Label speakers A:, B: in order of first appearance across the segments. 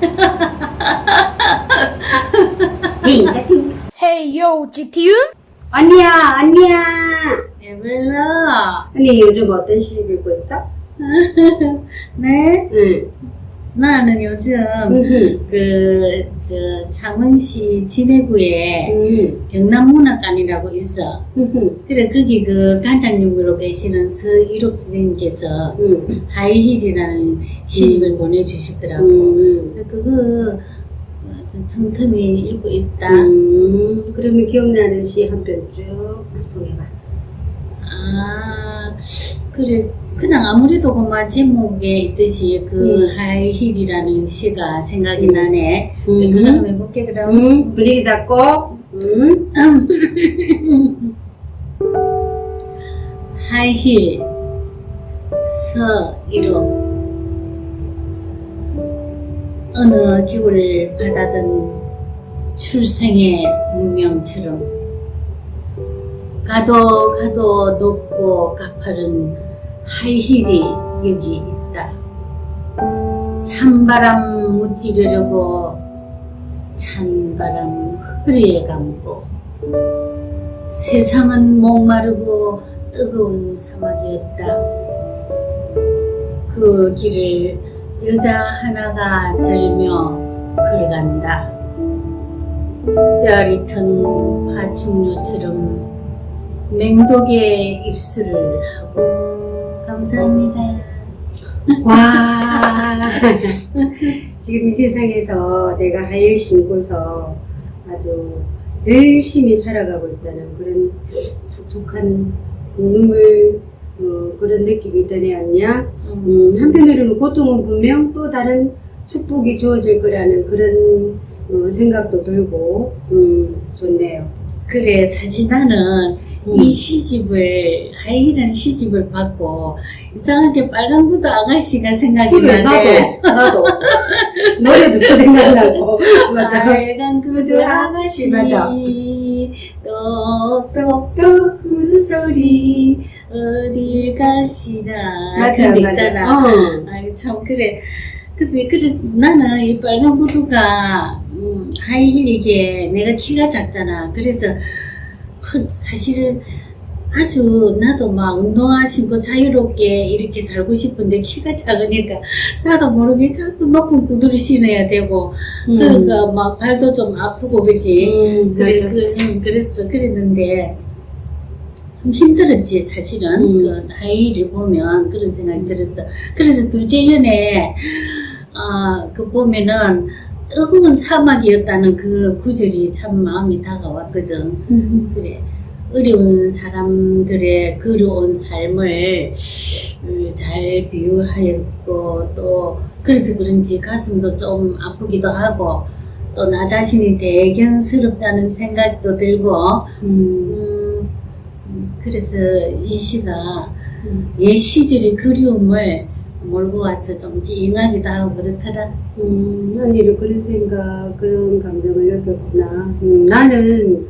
A: 띵가 띵가.
B: Hey yo, GTU?
A: 언니야, 언니야.
C: 왜 불러?
A: 언니 요즘 어떤 시집 읽고 있어?
C: 네?
A: 응.
C: 나는 요즘
A: 응.
C: 그, 저, 창원시 진해구에
A: 응.
C: 경남문학관이라고 있어.
A: 응.
C: 그래, 거기 그 관장님으로 계시는 서일옥 선생님께서
A: 응.
C: 하이힐이라는 시집을 보내주시더라고.
A: 응.
C: 그래, 그거 틈틈이 읽고 있다.
A: 음, 그러면 기억나는 시 한 편쭉 방송해봐.
C: 아, 그래. 그냥 아무래도 그만 제목에 있듯이 그
A: 음.
C: 하이힐이라는 시가 생각이
A: 음.
C: 나네.
A: 음.
C: 그럼 해볼게, 그럼.
A: 음, 분위기 잡고. 음.
C: 하이힐 서이로 어느 기울 받아든 출생의 운명처럼 가도 가도 높고 가파른 하이힐이 여기 있다. 찬바람 무찌르려고 찬바람 허리에 감고 세상은 목마르고 뜨거운 사막이었다. 그 길을 여자 하나가 절며 걸어간다. 별이 튼 파충류처럼 맹독의 입술을 하고 감사합니다.
A: 와. 지금 이 세상에서 내가 하일 신고서 아주 열심히 살아가고 있다는 그런 촉촉한 눈물 어, 그런 느낌이 드네 않냐? 음, 한편으로는 고통은 분명 또 다른 축복이 주어질 거라는 그런 어, 생각도 들고 음, 좋네요.
C: 그래 사실 나는
A: 음.
C: 이 시집을 하이라는 시집을 받고 이상하게 빨간 구두 아가씨가 생각이
A: 그래,
C: 나네.
A: 나도 나도 노래 듣고 생각나고 맞아.
C: 빨간 구두 아가씨
A: 맞아.
C: 똑똑똑 구두 소리 어딜 가시나
A: 맞아 맞아.
C: 있잖아.
A: 어.
C: 아이 참 그래. 근데 그래 나는 이 빨간 구두가 음, 하이힐 이게 내가 키가 작잖아. 그래서 헉, 사실은 아주 나도 막 운동화 신고 자유롭게 이렇게 살고 싶은데 키가 작으니까 나도 모르게 자꾸 높은 구두를 신어야 되고
A: 음.
C: 그러니까 막 발도 좀 아프고 그지.
A: 음,
C: 그래. 그, 음, 그랬어. 그랬는데, 좀 힘들었지, 사실은.
A: 음.
C: 그, 하이를 보면 그런 생각이 들었어. 그래서 둘째 연에, 아, 그 보면은, 뜨거운 사막이었다는 그 구절이 참 마음이 다가왔거든.
A: 음.
C: 그래. 어려운 사람들의 걸어온 삶을 음, 잘 비유하였고, 또, 그래서 그런지 가슴도 좀 아프기도 하고, 또 나 자신이 대견스럽다는 생각도 들고,
A: 음.
C: 음, 그래서 이 시가
A: 음.
C: 옛 시절의 그리움을 몰고 와서 좀 찡하기도 하고 그렇더라.
A: 음, 언니도 그런 생각, 그런 감정을 느꼈구나. 음, 나는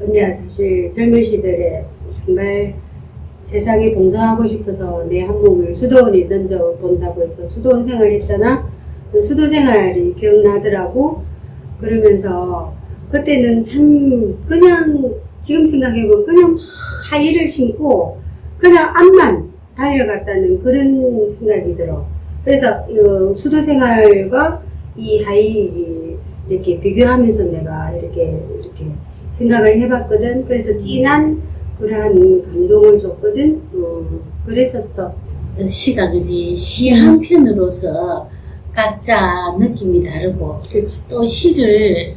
A: 언니야 사실 젊은 시절에 정말 세상에 봉사하고 싶어서 내 한 몸을 수도원에 던져 본다고 해서 수도원 생활 했잖아. 그 수도 생활이 기억나더라고. 그러면서 그때는 참 그냥 지금 생각해보면 그냥 하이를 신고 그냥 앞만 달려갔다는 그런 생각이 들어. 그래서 어, 수도 생활과 이 하이를 이렇게 비교하면서 내가 이렇게 이렇게 생각을 해봤거든. 그래서 진한 그러한 감동을 줬거든. 어, 그랬었어.
C: 시가 그지 시 한 편으로서 각자 느낌이 다르고
A: 그렇지.
C: 또 시를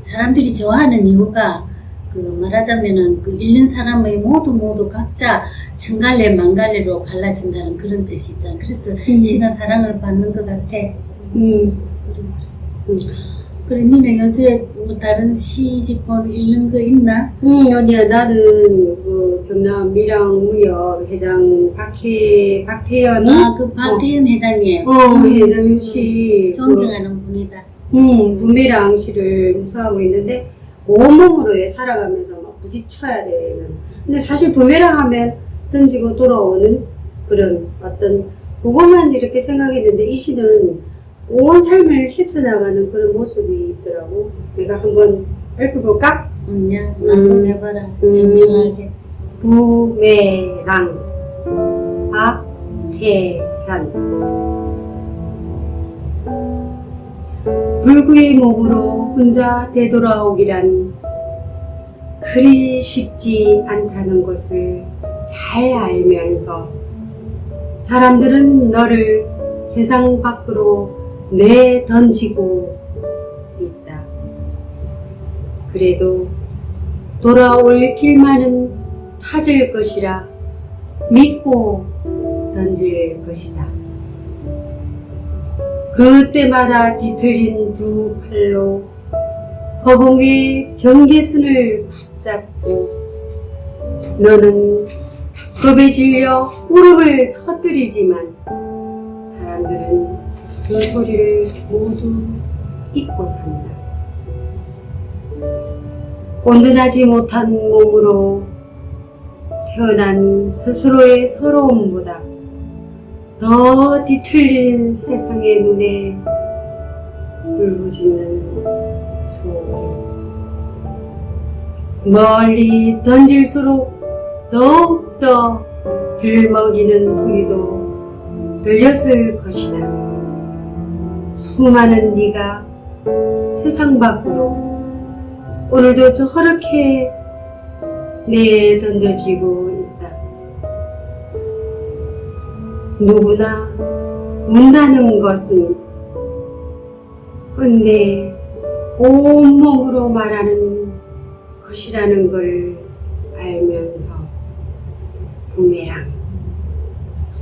C: 사람들이 좋아하는 이유가 그 말하자면은 그 읽는 사람의 모두 모두 각자 정갈래 망갈래로 갈라진다는 그런 뜻이 있잖아. 그래서
A: 음.
C: 시가 사랑을 받는 것 같아.
A: 음. 음.
C: 그래 니는 요새 뭐 다른 시집본 읽는 거 있나?
A: 음, 언니야, 나는 그 경남 밀양무역 회장 박혜 박혜연
C: 아 그 박태현 회장님
A: 어 회장님 씨 그,
C: 존경하는 분이다.
A: 음, 부메랑 씨를 무서워하고 있는데 온몸으로 살아가면서 막 부딪혀야 되는. 근데 사실 부메랑 하면 던지고 돌아오는 그런 어떤 그것만 이렇게 생각했는데 이 시는 온 삶을 헤쳐나가는 그런 모습이 있더라고. 내가 한번 읊어볼까?
C: 응, 야,
A: 음.
C: 한번 해봐라.
A: 음.
C: 정중하게.
A: 부메랑 박태현 불구의 몸으로 혼자 되돌아오기란 그리 쉽지 않다는 것을 잘 알면서 사람들은 너를 세상 밖으로 내던지고 있다. 그래도 돌아올 길만은 찾을 것이라 믿고 던질 것이다. 그때마다 뒤틀린 두 팔로 허공의 경계선을 붙잡고 너는 겁에 질려 무릎을 터뜨리지만 사람들은 그 소리를 모두 잊고 산다. 온전하지 못한 몸으로 태어난 스스로의 서러움보다 더 뒤틀린 세상의 눈에 울부짖는 소리. 멀리 던질수록 더욱더 들먹이는 소리도 들렸을 것이다. 수많은 네가 세상 밖으로 오늘도 저렇게 내 던져지고 있다. 누구나 운다는 것은 끝내 온몸으로 말하는 것이라는 걸 알면 서 부메랑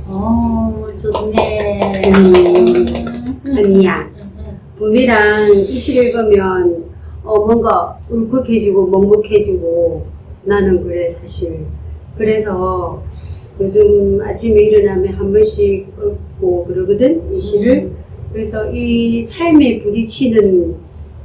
C: 어, 좋네.
A: 음, 아니야. 부메랑 이 시를 보면 어 뭔가 울컥해지고 먹먹해지고 나는 그래 사실. 그래서 요즘 아침에 일어나면 한 번씩 읽고 그러거든 이 시를. 그래서 이 삶에 부딪히는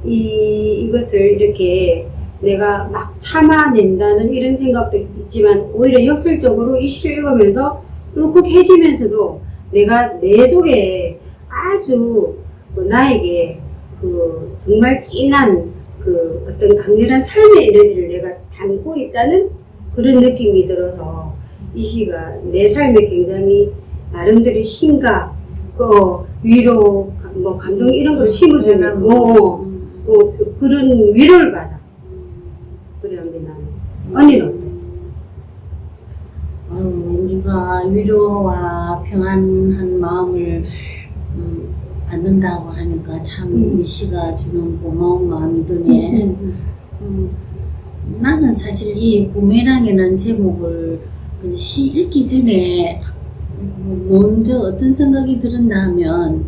A: 이 이것을 이렇게 내가 막 참아낸다는 이런 생각도 있지만 오히려 역설적으로 이 시를 읽으면서 울컥해지면서도 내가 내 속에 아주 그 나에게 그 정말 진한 그 어떤 강렬한 삶의 에너지를 내가 담고 있다는 그런 느낌이 들어서 이 시가 내 삶에 굉장히 나름대로 힘과 그 위로 뭐 감동 이런 걸 심어주는 뭐
C: 음.
A: 어, 그- 그런 위로를 받아 언니는 어때?
C: 아유, 네가 위로와 평안한 마음을 음, 받는다고 하니까 참
A: 음.
C: 이 시가 주는 고마운 마음이 드네. 음, 나는 사실 이 부메랑이라는 제목을 그시 읽기 전에 먼저 어떤 생각이 들었나 하면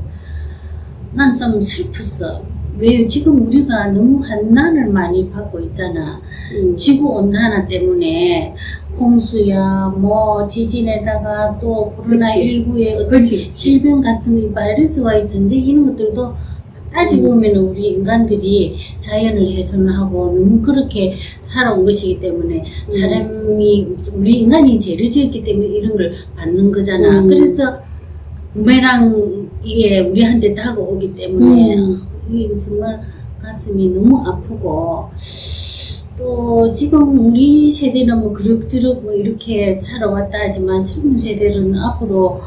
C: 난 좀 슬펐어. 왜 지금 우리가 너무 한난을 많이 받고 있잖아.
A: 음.
C: 지구 온난화 때문에 홍수야, 뭐 지진에다가 또 코로나 19의 어떤
A: 그렇지
C: 질병 같은 이 바이러스와의 전쟁 이런 것들도 따지고 보면 우리 인간들이 자연을 훼손하고 너무 그렇게 살아온 것이기 때문에 사람이 우리 인간이 죄를 지었기 때문에 이런 걸 받는 거잖아.
A: 음.
C: 그래서 부메랑 이게 우리한테 다가오기 때문에
A: 음.
C: 이게 정말 가슴이 너무 아프고 또 지금 우리 세대는 뭐 그럭저럭 뭐 이렇게 살아왔다 하지만 젊은 세대는 앞으로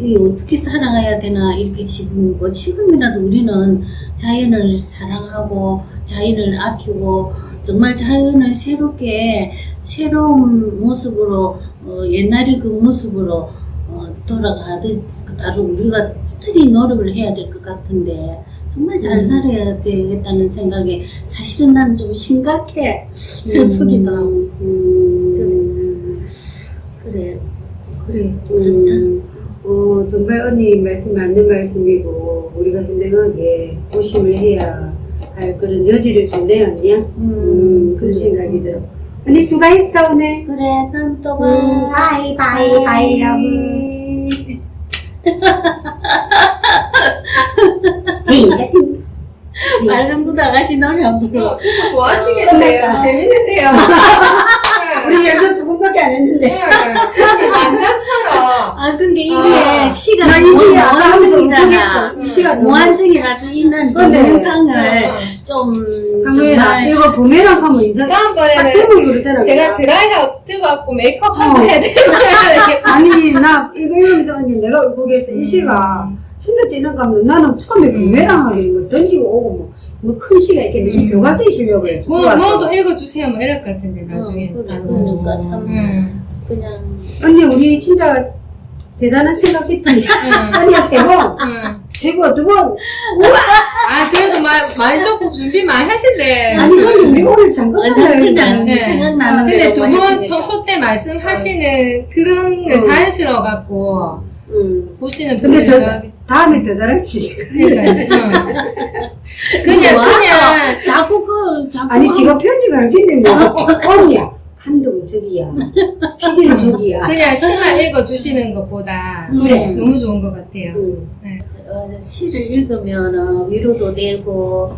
C: 이 어떻게 살아가야 되나 이렇게 지금 뭐 지금이라도 우리는 자연을 사랑하고 자연을 아끼고 정말 자연을 새롭게 새로운 모습으로 어, 옛날의 그 모습으로 어, 돌아가듯 따로 우리가 특히 노력을 해야 될 것 같은데 정말 잘
A: 음.
C: 살아야 되겠다는 생각에 사실은 난 좀 심각해 슬프기도 하고
A: 음.
C: 그래
A: 그래. 음, 어, 정말 언니 말씀 맞는 말씀이고, 우리가 현명하게 고심을 해야 할 그런 여지를 준대, 언니야? 음, 그런 생각이 들어. 언니 수고했어, 오늘.
C: 그래 다음 또 봐.
A: 음, 바이, 바이, 바이, 러브.
C: 빨간 구두 아가씨 노래 안 불러.
B: 또 듣고 좋아하시겠네요. 재밌는데요.
A: 우리 연습 두 번밖에 안 했는데.
B: 근데 만남처럼
C: 아 근데 이게
B: 아,
C: 시가
A: 나이 시간 아까 하면서
C: 무한증이잖아.
A: 울컥했어. 이 시간 너무.
C: 무한증이라서 이난
A: 근데,
C: 동영상을
B: 어.
C: 좀
A: 상우야,
C: 정말
A: 이거 부메랑 하면 이상, 딱
B: 다음번에는
A: 제목이 그랬잖아.
B: 제가. 드라이어 뜨갖고 메이크업
A: 어.
B: 한번 해야 되는데
A: 아니, 나 이거 이러면서 언니 내가 울컥했어. 이 시가 진짜 감독. 나는 처음에 부메랑 하기 뭐 던지고 오고 뭐, 뭐 큰 시가 있겠는데 지금
B: 음.
A: 교과서에 실려고 해.
B: 뭐, 뭐도 읽어주세요 뭐 이럴 것 같은데 나중에
C: 어, 그래, 그러니까 참
B: 음.
C: 그냥
A: 언니, 우리 진짜 대단한 생각했더니.
B: 음.
A: 언니야, 세 번.
B: 음.
A: 세 번, 두 번.
B: 아 그래도 말, 많이 조금 준비 많이 하실래
A: 아니, 근데 우리 오늘 잠깐
C: 그냥
B: 네.
C: 생각나는
B: 근데 두 분. 평소 때 말씀하시는 그런 게
A: 어.
B: 자연스러워 갖고
A: 응.
B: 보시는
A: 근데
B: 분들
A: 저
B: 좋아하겠-
A: 다음에 더 잘할 수 있을.
B: 응. 그냥 그냥
C: 자꾸 그 자꾸
A: 아니 지금 편집 알겠는데 뭐 언니야 감독은 저기야 PD는 저기야
B: 그냥 시만 읽어 주시는 것보다
A: 그래.
B: 너무 좋은 것 같아요.
A: 응.
C: 어, 시를 읽으면 위로도 되고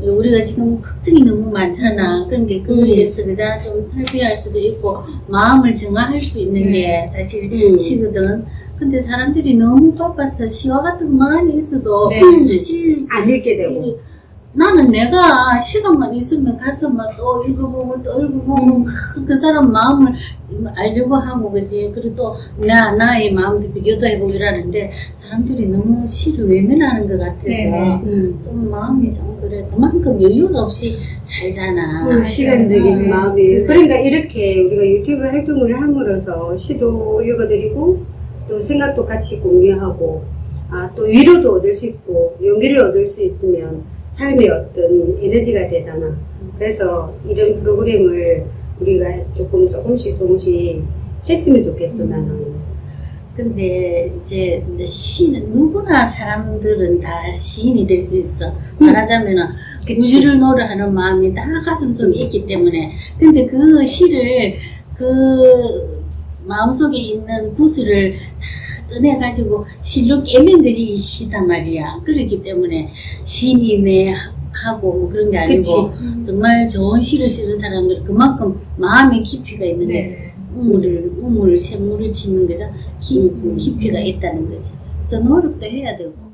C: 우리가 지금 걱정이 너무 많잖아. 그런데 그거에서 그자 좀 탈피할 수도 있고 마음을 정화할 수 있는 게 사실
A: 음.
C: 시거든. 근데 사람들이 너무 바빠서 시와 같은 거 많이 있어도
B: 네.
C: 사실
A: 안 읽게 되고
C: 이- 나는 내가 시간만 있으면 가서 막 또 읽어보고 또 읽어보고 막그 사람 마음을 알려고 하고 그지 그리고 또 나, 나의 마음도 비교도 해보고 이러는데 사람들이 너무 시를 외면하는 것 같아서
B: 네네.
A: 음.
C: 좀 마음이 좀 그래 그만큼 여유가 없이 살잖아
A: 그 시간적인
B: 음.
A: 마음이 그러니까 이렇게 우리가 유튜브 활동을 함으로써 시도 읽어드리고 또 생각도 같이 공유하고 아, 또 위로도 얻을 수 있고 용기를 얻을 수 있으면 삶의 어떤 에너지가 되잖아. 그래서 이런 프로그램을 우리가 조금 조금씩 조금씩 했으면 좋겠어 나는.
C: 근데 이제 시는 누구나 사람들은 다 시인이 될 수 있어. 말하자면은 우주를 노래하는 마음이 다 가슴 속에 있기 때문에. 근데 그 시를 그 마음속에 있는 구슬을 다 꺼내가지고 실로 깨맨 것이 이 시단 말이야. 그렇기 때문에 시인이네 하고 뭐 그런 게 아니고
A: 그치.
C: 정말 좋은 시를 쓰는 사람들 그만큼 마음의 깊이가 있는 거지.
B: 네.
C: 우물을, 우물, 샘물을 짓는 데서 깊, 깊이가 있다는 거지. 또 노력도 해야 되고.